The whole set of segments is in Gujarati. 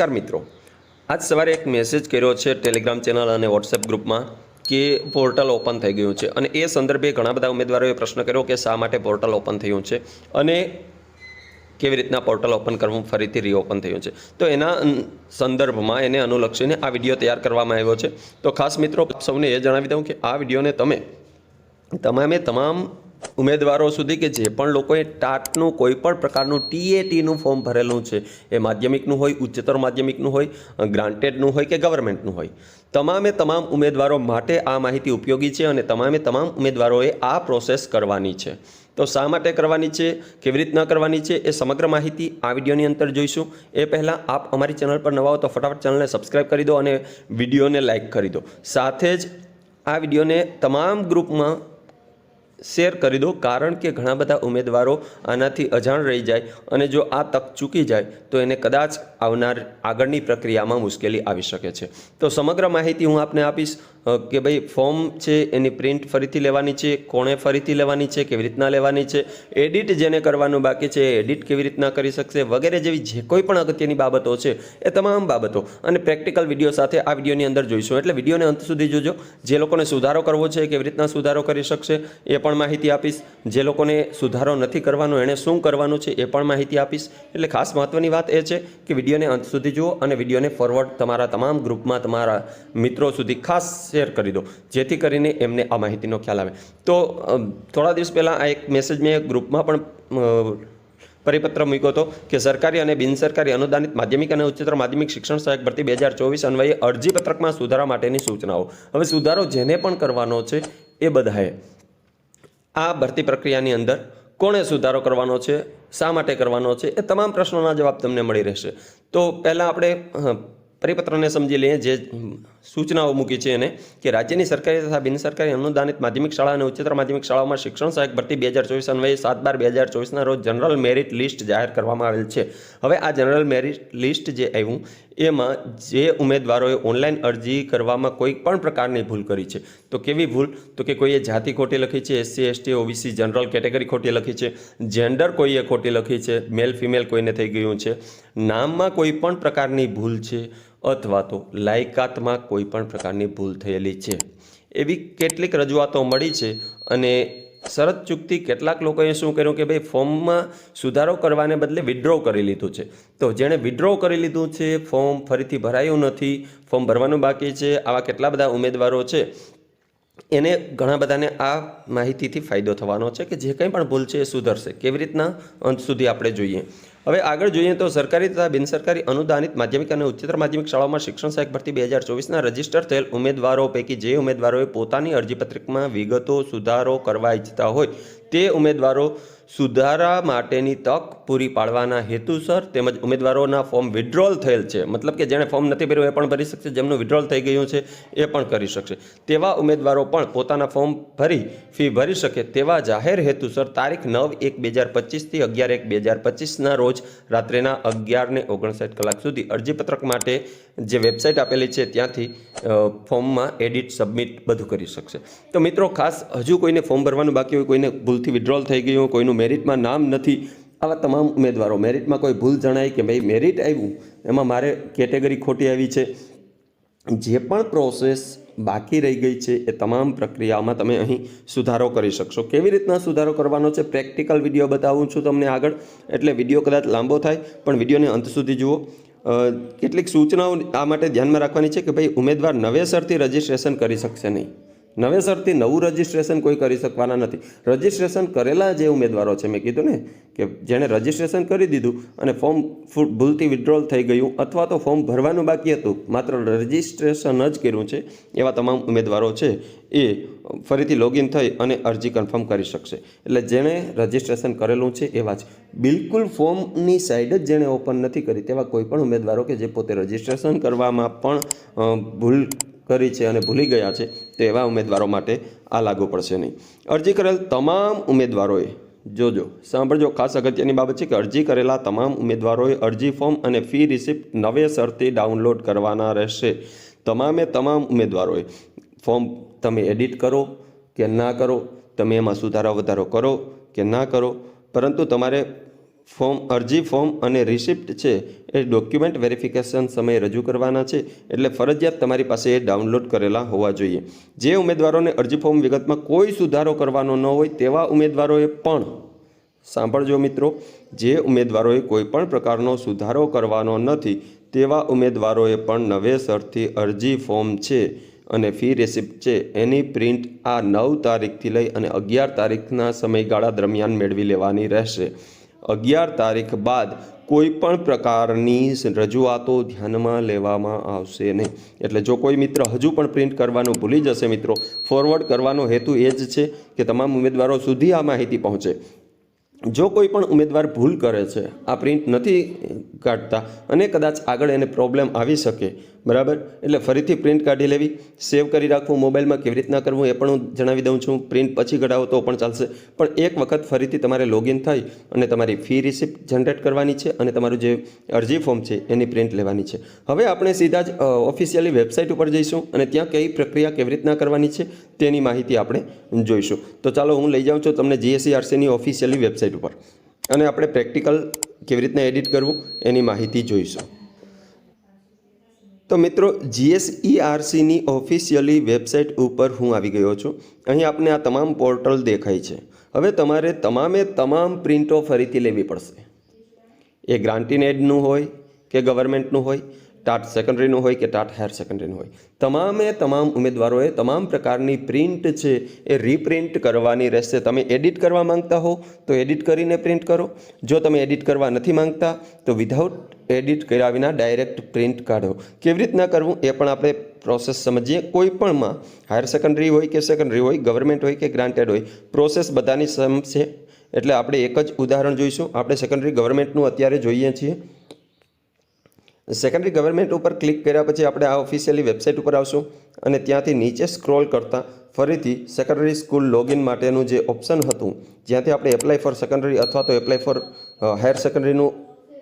નમસ્કાર મિત્રો. આજ સવારે એક મેસેજ કર્યો છે ટેલિગ્રામ ચેનલ અને વોટ્સએપ ગ્રુપમાં કે પોર્ટલ ઓપન થઈ ગયું છે. અને એ સંદર્ભે ઘણા બધા ઉમેદવારોએ પ્રશ્ન કર્યો કે શા માટે પોર્ટલ ઓપન થયું છે અને કેવી રીતના પોર્ટલ ઓપન કરવું ફરીથી રીઓપન થયું છે. તો એના સંદર્ભમાં એને અનુલક્ષીને આ વીડિયો તૈયાર કરવામાં આવ્યો છે. તો ખાસ મિત્રો સૌને એ જણાવી દઉં કે આ વિડીયોને તમે તમામે તમામ ઉમેદવારો સુધી કે જે પણ લોકોએ ટાટનું કોઈ પણ પ્રકારનું ટીએટીનું ફોર્મ ભરેલું છે, એ માધ્યમિકનું હોય, ઉચ્ચતર માધ્યમિકનું હોય ગ્રાન્ટેડનું હોય કે ગવર્મેન્ટનું હોય, તમામે તમામ ઉમેદવારો માટે આ માહિતી ઉપયોગી છે અને તમામે તમામ ઉમેદવારોએ આ પ્રોસેસ કરવાની છે. તો શા માટે કરવાની છે, કેવી રીતના કરવાની છે, એ સમગ્ર માહિતી આ વિડીયોની અંદર જોઈશું. એ પહેલાં આપ અમારી ચેનલ પર નવા હો તો ફટાફટ ચેનલને સબસ્ક્રાઈબ કરી દો અને વિડીયોને લાઇક કરી દો. સાથે જ આ વિડીયોને તમામ ગ્રુપમાં શેર કરી દો, કારણ કે ઘણા બધા ઉમેદવારો આનાથી અજાણ રહી જાય અને જો આ તક ચૂકી જાય, તો એને કદાચ આવનાર આગળની પ્રક્રિયામાં મુશ્કેલી આવી શકે છે. તો સમગ્ર માહિતી હું આપને આપીશ. કે ભાઈ ફોર્મ છે, એની પ્રિન્ટ ફરીથી લેવાની છે, કોણે ફરીથી લેવાની છે, કેવી રીતના લેવાની છે, એડિટ જેને કરવાનું બાકી છે એડિટ કેવી રીતના કરી શકશે, વગેરે જેવી જે કોઈ પણ અગત્યની બાબતો છે, એ તમામ બાબતો અને પ્રેક્ટિકલ વીડિયો સાથે આ વિડીયોની અંદર જોઈશું. એટલે વિડીયોને અંત સુધી જોજો. જે લોકોને સુધારો કરવો છે, કેવી રીતના સુધારો કરી શકશે, એ પણ માહિતી આપીશ. જે લોકોને સુધારો નથી કરવાનો, એણે શું કરવાનું છે, એ પણ માહિતી આપીશ. એટલે ખાસ મહત્વની વાત એ છે કે વિડીયોને અંત સુધી જુઓ અને વિડીયોને ફોરવર્ડ તમારા તમામ ગ્રુપમાં તમારા મિત્રો સુધી ખાસ શેર કરી દો. જેથી કરીને એમને આ માહિતીનો ખ્યાલ આવે. તો થોડા દિવસ પહેલાં આ એક મેસેજ મેં ગ્રુપમાં પણ પરિપત્ર મૂક્યો હતો કે સરકારી અને બિનસરકારી અનુદાનિત માધ્યમિક અને ઉચ્ચતર માધ્યમિક શિક્ષણ સહાયક ભરતી બે હજાર ચોવીસ અન્વયે અરજી પત્રકમાં સુધારા માટેની સૂચનાઓ. હવે સુધારો જેને પણ કરવાનો છે એ બધાએ. આ ભરતી પ્રક્રિયાની અંદર કોણે સુધારો કરવાનો છે, શા માટે કરવાનો છે, એ તમામ પ્રશ્નોના જવાબ તમને મળી રહેશે. તો પહેલાં આપણે પરિપત્રને સમજી લઈએ, જે સૂચનાઓ મૂકી છે એને, કે રાજ્યની સરકારી તથા બિનસરકારી અનુદાનિત માધ્યમિક શાળા અને ઉચ્ચતર માધ્યમિક શાળાઓમાં શિક્ષણ સહાયક ભરતી બે હજાર ચોવીસ અન્વયે સાત બાર બે હજાર ચોવીસના રોજ જનરલ મેરિટ લિસ્ટ જાહેર કરવામાં આવેલ છે. હવે આ જનરલ મેરિટ લિસ્ટ જે આવ્યું, એમાં જે ઉમેદવારોએ ઓનલાઈન અરજી કરવામાં કોઈ પણ પ્રકારની ભૂલ કરી છે. તો કેવી ભૂલ? તો કે કોઈએ જાતિ ખોટી લખી છે, SC, ST, OBC, general category ખોટી લખી છે, જેન્ડર કોઈએ ખોટી લખી છે, મેલ ફિમેલ કોઈને થઈ ગયું છે. નામમાં કોઈ પણ પ્રકારની ભૂલ છે. અથવા તો લાયકાતમાં કોઈ પણ પ્રકારની ભૂલ થયેલી છે. એવી કેટલીક રજૂઆતો મળી છે અને શરત ચૂકતી કેટલાક લોકોએ શું કર્યું કે ભાઈ ફોર્મમાં સુધારો કરવાને બદલે વિડ્રો કરી લીધું છે. તો જેણે વિડ્રો કરી લીધું છે, ફોર્મ ફરીથી ભરાયું નથી, ફોર્મ ભરવાનું બાકી છે, આવા કેટલા બધા ઉમેદવારો છે એને ઘણા બધાને આ માહિતીથી ફાયદો થવાનો છે કે જે કંઈ પણ ભૂલ છે એ સુધરશે. કેવી રીતના? અંત સુધી આપણે જોઈએ. હવે આગળ જોઈએ તો સરકારી તથા બિનસરકારી અનુદાનિત માધ્યમિક અને ઉચ્ચતર માધ્યમિક શાળાઓમાં શિક્ષણ સહાયક ભરતી બે હજાર ચોવીસના રજિસ્ટર થયેલ ઉમેદવારો પૈકી જે ઉમેદવારોએ પોતાની અરજીપત્રકમાં વિગતો સુધારો કરવા ઈચ્છતા હોય તે ઉમેદવારો સુધારા માટેની તક પૂરી પાડવાના હેતુસર તેમજ ઉમેદવારોના ફોર્મ વિડ્રોલ થયેલ છે. મતલબ કે જેણે ફોર્મ નથી ભર્યું એ પણ ભરી શકશે, જેમનું વિડ્રોલ થઈ ગયું છે એ પણ કરી શકશે. તેવા ઉમેદવારો પણ પોતાના ફોર્મ ભરી ફી ભરી શકે તેવા જાહેર હેતુસર તારીખ નવ એક બે હજાર પચીસથી અગિયાર એક બે હજાર પચીસના રોજ રાત્રેના અગિયારને ઓગણસાઠ કલાક સુધી અરજીપત્રક માટે જે વેબસાઇટ આપેલી છે ત્યાંથી ફોર્મમાં એડિટ સબમિટ બધું કરી શકશે. તો મિત્રો, ખાસ હજુ કોઈને ફોર્મ ભરવાનું બાકી હોય, કોઈને ભૂલથી વિડ્રોલ થઈ ગયું કોઈનું મેરિટમાં નામ નથી. આવા તમામ ઉમેદવારો મેરિટમાં કોઈ ભૂલ જણાય કે ભાઈ મેરિટ આવ્યું, એમાં મારે કેટેગરી ખોટી આવી છે. જે પણ પ્રોસેસ બાકી રહી ગઈ છે, એ તમામ પ્રક્રિયામાં તમે અહીં સુધારો કરી શકશો. કેવી રીતના સુધારો કરવાનો છે? પ્રેક્ટિકલ વીડિયો બતાવું છું તમને આગળ. એટલે વીડિયો કદાચ લાંબો થાય, પણ વિડીયોને અંત સુધી જુઓ. કેટલીક સૂચનાઓ આ માટે ધ્યાનમાં રાખવાની છે કે ભાઈ ઉમેદવાર નવેસરથી રજિસ્ટ્રેશન કરી શકશે નહીં. નવેસરથી નવું રજિસ્ટ્રેશન કોઈ કરી શકવાના નથી. રજિસ્ટ્રેશન કરેલા જે ઉમેદવારો છે, મેં કીધું ને કે જેણે રજિસ્ટ્રેશન કરી દીધું અને ફોર્મ ભૂલથી વિડ્રોલ થઈ ગયું અથવા તો ફોર્મ ભરવાનું બાકી હતું, માત્ર રજિસ્ટ્રેશન જ કર્યું છે, એવા તમામ ઉમેદવારો છે, એ ફરીથી લોગિન થઈ અને અરજી કન્ફર્મ કરી શકશે. એટલે જેણે રજિસ્ટ્રેશન કરેલું છે, એવા જ. બિલકુલ ફોર્મની સાઈડ જ જેણે ઓપન નથી કરી, તેવા કોઈ પણ ઉમેદવારો કે જે પોતે રજિસ્ટ્રેશન કરવામાં પણ ભૂલ કરી છે અને ભૂલી ગયા છે, તો એવા ઉમેદવારો માટે આ લાગુ પડશે નહીં. અરજી કરેલ તમામ ઉમેદવારોએ, જોજો, સાંભળજો, ખાસ અગત્યની બાબત છે કે અરજી કરેલા તમામ ઉમેદવારોએ અરજી ફોર્મ અને ફી રિસિપ્ટ નવેસરથી ડાઉનલોડ કરવાના રહેશે. તમામે તમામ ઉમેદવારોએ ફોર્મ તમે એડિટ કરો કે ના કરો, તમે એમાં સુધારા વધારો કરો કે ના કરો, પરંતુ તમારે ફોર્મ, અરજી ફોર્મ અને રિસિપ્ટ છે એ ડોક્યુમેન્ટ વેરિફિકેશન સમયે રજૂ કરવાના છે. એટલે ફરજિયાત તમારી પાસે એ ડાઉનલોડ કરેલા હોવા જોઈએ. જે ઉમેદવારોને અરજી ફોર્મ વિગતમાં કોઈ સુધારો કરવાનો ન હોય તેવા ઉમેદવારોએ પણ સાંભળજો મિત્રો, જે ઉમેદવારોએ કોઈ પણ પ્રકારનો સુધારો કરવાનો નથી તેવા ઉમેદવારોએ પણ નવેસરથી અરજી ફોર્મ છે અને ફી રેસિપ્ટ છે એની પ્રિન્ટ આ નવ તારીખથી લઈ અને અગિયાર તારીખના સમયગાળા દરમિયાન મેળવી લેવાની રહેશે. અગિયાર તારીખ બાદ કોઈ પણ પ્રકારની રજૂઆતો ધ્યાનમાં લેવામાં આવશે નહીં. એટલે જો કોઈ મિત્ર હજુ પણ પ્રિન્ટ કરવાનું ભૂલી જશે મિત્રો ફોરવર્ડ કરવાનો હેતુ એ જ છે કે તમામ ઉમેદવારો સુધી આ માહિતી પહોંચે. જો કોઈ પણ ઉમેદવાર ભૂલ કરે છે, આ પ્રિન્ટ નથી કાઢતા અને કદાચ આગળ એને પ્રોબ્લેમ આવી શકે બરાબર? એટલે ફરીથી પ્રિન્ટ કાઢી લેવી, સેવ કરી રાખવું, મોબાઈલમાં કેવી રીતના કરવું એ પણ હું જણાવી દઉં છું. પ્રિન્ટ પછી કઢાવો તો પણ ચાલશે. પણ એક વખત ફરીથી તમારે લોગિન થઈ અને તમારી ફી રિસિપ્ટ જનરેટ કરવાની છે અને તમારું જે અરજી ફોર્મ છે એની પ્રિન્ટ લેવાની છે. હવે આપણે સીધા જ ઓફિશિયલી વેબસાઇટ ઉપર જઈશું અને ત્યાં કઈ પ્રક્રિયા કેવી રીતના કરવાની છે તેની માહિતી આપણે જોઈશું. તો ચાલો હું લઈ જાઉં છું તમને જીએસસીઆરસીની ઓફિશિયલી વેબસાઇટ ઉપર. અને આપણે પ્રેક્ટિકલ કેવી રીતના એડિટ કરવું એની માહિતી જોઈશું. તો મિત્રો જીએસઈઆરસીની ઓફિશિયલી વેબસાઇટ ઉપર હું આવી ગયો છું. અહીં આપને આ તમામ પોર્ટલ દેખાય છે. હવે તમારે તમામે તમામ પ્રિન્ટો ફરીથી લેવી પડશે. એ ગ્રાન્ટીન એડનું હોય કે ગવર્મેન્ટનું હોય ટાટ સેકન્ડરીનું હોય કે ટાટ હાયર સેકન્ડરીનું હોય. તમામે તમામ ઉમેદવારોએ તમામ પ્રકારની પ્રિન્ટ છે એ રીપ્રિન્ટ કરવાની રહેશે. તમે એડિટ કરવા માંગતા હો તો એડિટ કરીને પ્રિન્ટ કરો. જો તમે એડિટ કરવા નથી માંગતા તો વિધાઉટ એડિટ કર્યા વિના ડાયરેક્ટ પ્રિન્ટ કાઢો. કેવી રીતના કરવું એ પણ આપણે પ્રોસેસ સમજીએ. કોઈ પણમાં હાયર સેકન્ડરી હોય કે સેકન્ડરી હોય ગવર્મેન્ટ હોય કે ગ્રાન્ટેડ હોય પ્રોસેસ બધાની સમ છે એટલે આપણે એક જ ઉદાહરણ જોઈશું. આપણે સેકન્ડરી ગવર્મેન્ટનું અત્યારે જોઈએ છીએ. સેકન્ડરી ગવર્મેન્ટ ઉપર ક્લિક કર્યા પછી આપણે આ ઓફિશિયલી વેબસાઇટ ઉપર આવશું અને ત્યાંથી નીચે સ્ક્રોલ કરતાં ફરીથી સેકન્ડરી સ્કૂલ લોગિન માટેનું જે ઓપ્શન હતું, જ્યાંથી આપણે એપ્લાય ફોર સેકન્ડરી અથવા તો એપ્લાય ફોર હાયર સેકન્ડરીનું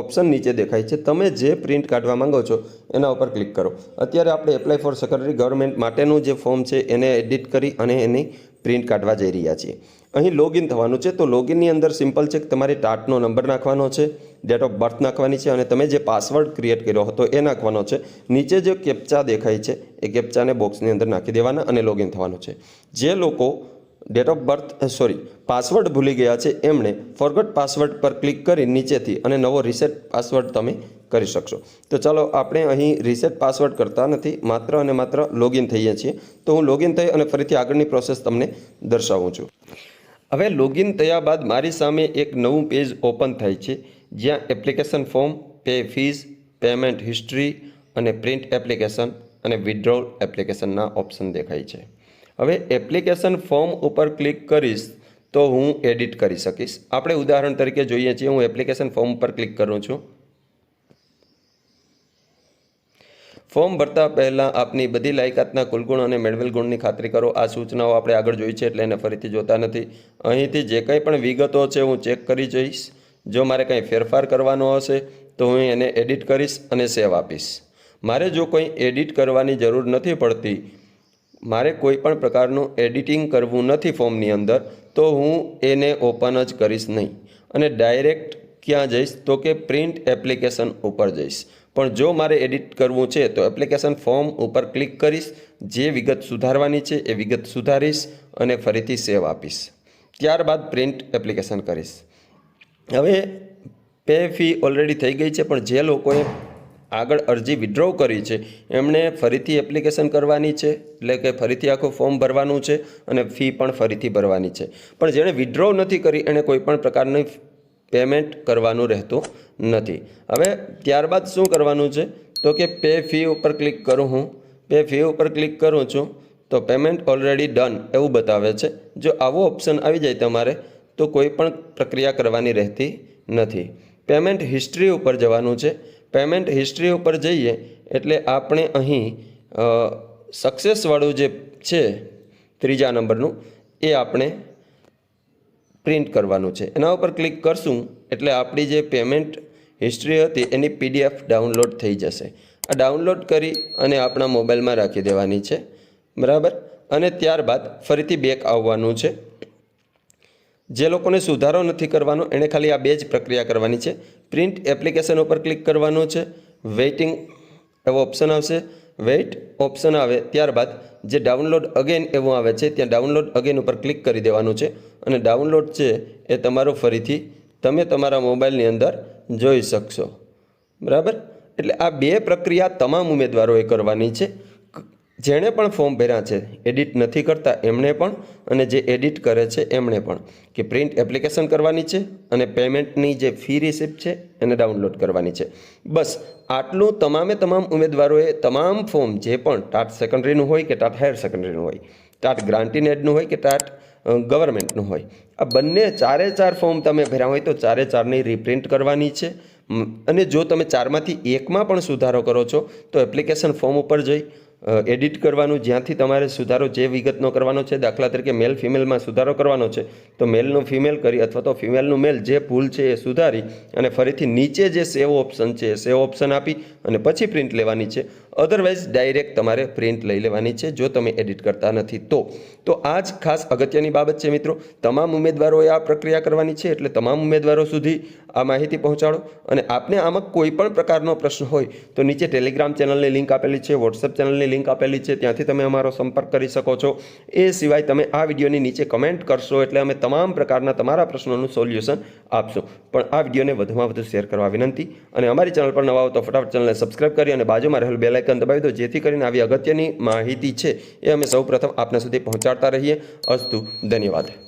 ઓપ્શન નીચે દેખાય છે. તમે જે પ્રિન્ટ કાઢવા માંગો છો, એના ઉપર ક્લિક કરો. અત્યારે આપણે એપ્લાય ફોર સેકન્ડરી ગવર્મેન્ટ માટેનું જે ફોર્મ છે, એને એડિટ કરી અને એની પ્રિન્ટ કાઢવા જઈ રહ્યા છીએ. અહીં લોગિન થવાનું છે. તો લોગિનની અંદર સિમ્પલ છે કે તમારે ટાટનો નંબર નાખવાનો છે. ડેટ ઓફ બર્થ નાખવાની છે અને તમે જે પાસવર્ડ ક્રિએટ કર્યો હતો એ નાખવાનો છે. નીચે જે કેપ્ચા દેખાય છે એ કેપ્ચાને બોક્સની અંદર નાખી દેવાના અને લોગિન થવાનું છે. જે લોકો date of birth sorry password ભૂલી ગયા છે એમણે ફોરગટ પાસવર્ડ પર ક્લિક કરી નીચેથી અને નવો રિસેટ પાસવર્ડ તમે કરી શકશો. તો ચાલો આપણે અહીં રિસેટ પાસવર્ડ કરતા નથી, માત્ર અને માત્ર લોગિન થઈએ છીએ. તો હું લોગિન થઈ અને ફરીથી આગળની પ્રોસેસ તમને દર્શાવું છું. હવે લોગિન થયા બાદ મારી સામે એક નવું પેજ ઓપન થાય છે. જ્યાં application form pay fees payment history અને પ્રિન્ટ એપ્લિકેશન અને વિડ્રોલ એપ્લિકેશનના ઓપ્શન દેખાય છે. હવે એપ્લિકેશન ફોર્મ ઉપર ક્લિક કરીશ તો હું એડિટ કરી શકીશ. આપણે ઉદાહરણ તરીકે જોઈએ છીએ, હું એપ્લિકેશન ફોર્મ પર ક્લિક કરું છું. ફોર્મ ભરતા પહેલાં આપની બધી લાયકાતના કુલગુણ અને મેળવેલ ગુણની ખાતરી કરો. આ સૂચનાઓ આપણે આગળ જોઈ છે, એટલે એને ફરીથી જોતા નથી. અહીંથી જે કંઈ પણ વિગતો છે, હું ચેક કરી જઈશ. જો મારે કંઈ ફેરફાર કરવાનો હશે, તો હું એને એડિટ કરીશ અને સેવ આપીશ. મારે જો કોઈ એડિટ કરવાની જરૂર નથી પડતી, મારે કોઈ પણ પ્રકારનું એડિટિંગ કરવું નથી ફોર્મની અંદર, તો હું એને ઓપન જ કરીશ નહીં. અને ડાયરેક્ટ ક્યાં જઈશ, તો કે પ્રિન્ટ એપ્લિકેશન ઉપર જઈશ. પણ જો મારે એડિટ કરવું છે, તો એપ્લિકેશન ફોર્મ ઉપર ક્લિક કરીશ, જે વિગત સુધારવાની છે એ વિગત સુધારીશ અને ફરીથી સેવ આપીશ. ત્યારબાદ પ્રિન્ટ એપ્લિકેશન કરીશ. હવે પે ફી ઓલરેડી થઈ ગઈ છે, પણ જે લોકોએ આગળ અરજી વિડ્રો કરી છે, એમણે ફરીથી એપ્લિકેશન કરવાની છે, એટલે કે ફરીથી આખું ફોર્મ ભરવાનું છે અને ફી પણ ફરીથી ભરવાની છે. પણ જેણે વિડ્રો નથી કરી એણે કોઈપણ પ્રકારની પેમેન્ટ કરવાનું રહેતું નથી. હવે ત્યારબાદ શું કરવાનું છે? તો કે પે ફી ઉપર ક્લિક કરું હું. પે ફી ઉપર ક્લિક કરું છું, તો પેમેન્ટ ઓલરેડી ડન એવું બતાવે છે. જો આવો ઓપ્શન આવી જાય તમારે તો કોઈ પણ પ્રક્રિયા કરવાની રહેતી નથી. પેમેન્ટ હિસ્ટ્રી ઉપર જવાનું છે. પેમેન્ટ હિસ્ટ્રી ઉપર જઈએ એટલે આપણે અહીં સક્સેસવાળું જે છે, ત્રીજા નંબરનું, એ આપણે પ્રિન્ટ કરવાનું છે. એના ઉપર ક્લિક કરશું એટલે આપણી જે પેમેન્ટ હિસ્ટ્રી હતી એની પીડીએફ ડાઉનલોડ થઈ જશે. આ ડાઉનલોડ કરી અને આપણા મોબાઈલમાં રાખી દેવાની છે. બરાબર? અને ત્યારબાદ ફરીથી બેક આવવાનું છે. જે લોકોને સુધારો નથી કરવાનો, એણે ખાલી આ બે જ પ્રક્રિયા કરવાની છે. પ્રિન્ટ એપ્લિકેશન ઉપર ક્લિક કરવાનું છે. વેઇટિંગ એવો ઓપ્શન આવશે. વેઇટ ઓપ્શન આવે ત્યારબાદ જે ડાઉનલોડ અગેન એવું આવે છે, ત્યાં ડાઉનલોડ અગેન ઉપર ક્લિક કરી દેવાનું છે. અને ડાઉનલોડ છે એ તમારું ફરીથી તમે તમારા મોબાઈલની અંદર જોઈ શકશો. બરાબર? એટલે આ બે પ્રક્રિયા તમામ ઉમેદવારોએ કરવાની છે. જેણે પણ ફોર્મ ભર્યા છે, એડિટ નથી કરતા એમણે પણ અને જે એડિટ કરે છે એમણે પણ, કે પ્રિન્ટ એપ્લિકેશન કરવાની છે અને પેમેન્ટની જે ફી રિસિપ્ટ છે એને ડાઉનલોડ કરવાની છે. બસ, આટલું તમામે તમામ ઉમેદવારોએ તમામ ફોર્મ જે પણ ટાટ સેકન્ડરીનું હોય કે ટાટ હાયર સેકન્ડરીનું હોય, ટાટ ગ્રાન્ટીન એડનું હોય કે ટાટ ગવર્મેન્ટનું હોય, આ બંને ચારે ચાર ફોર્મ તમે ભર્યા હોય તો ચારે ચારની રિપ્રિન્ટ કરવાની છે. અને જો તમે ચારમાંથી એકમાં પણ સુધારો કરો છો, તો એપ્લિકેશન ફોર્મ ઉપર જઈ એડિટ કરવાનું, જ્યાંથી તમારે સુધારો જે વિગતનો કરવાનો છે, દાખલા તરીકે મેલ ફિમેલમાં સુધારો કરવાનો છે, તો મેલનું ફિમેલ કરી અથવા તો ફિમેલનું મેલ જે ભૂલ છે એ સુધારી અને ફરીથી નીચે જે સેવ ઓપ્શન છે સેવ ઓપ્શન આપી અને પછી પ્રિન્ટ લેવાની છે. અધરવાઇઝ ડાયરેક્ટ તમારે પ્રિન્ટ લઈ લેવાની છે, જો તમે એડિટ કરતા નથી તો. તો આ જ ખાસ અગત્યની બાબત છે મિત્રો. તમામ ઉમેદવારોએ આ પ્રક્રિયા કરવાની છે, એટલે તમામ ઉમેદવારો સુધી આ માહિતી પહોંચાડો. અને આપને આમાં કોઈ પણ પ્રકારનો પ્રશ્ન હોય, તો નીચે ટેલિગ્રામ ચેનલની લિંક આપેલી છે વોટ્સએપ ચેનલની લિંક આપેલી છે, ત્યાંથી તમે અમારો સંપર્ક કરી શકો છો. એ સિવાય તમે આ વિડીયોની નીચે કમેન્ટ કરશો, એટલે અમે તમામ પ્રકારના તમારા પ્રશ્નોનું સોલ્યુશન આપશું. પણ આ વિડીયોને વધુમાં વધુ શેર કરવા વિનંતી. અને અમારી ચેનલ પર નવા હો તો ફટાફટ ચેનલને સબસ્ક્રાઇબ કરી અને બાજુમાં રહેલ બેલ આઇકન દબાવી દો જેથી કરીને આવી અગત્યની માહિતી છે એ અમે સૌપ્રથમ આપના સુધી પહોંચાડતા રહીએ. અસ્તુ, ધન્યવાદ.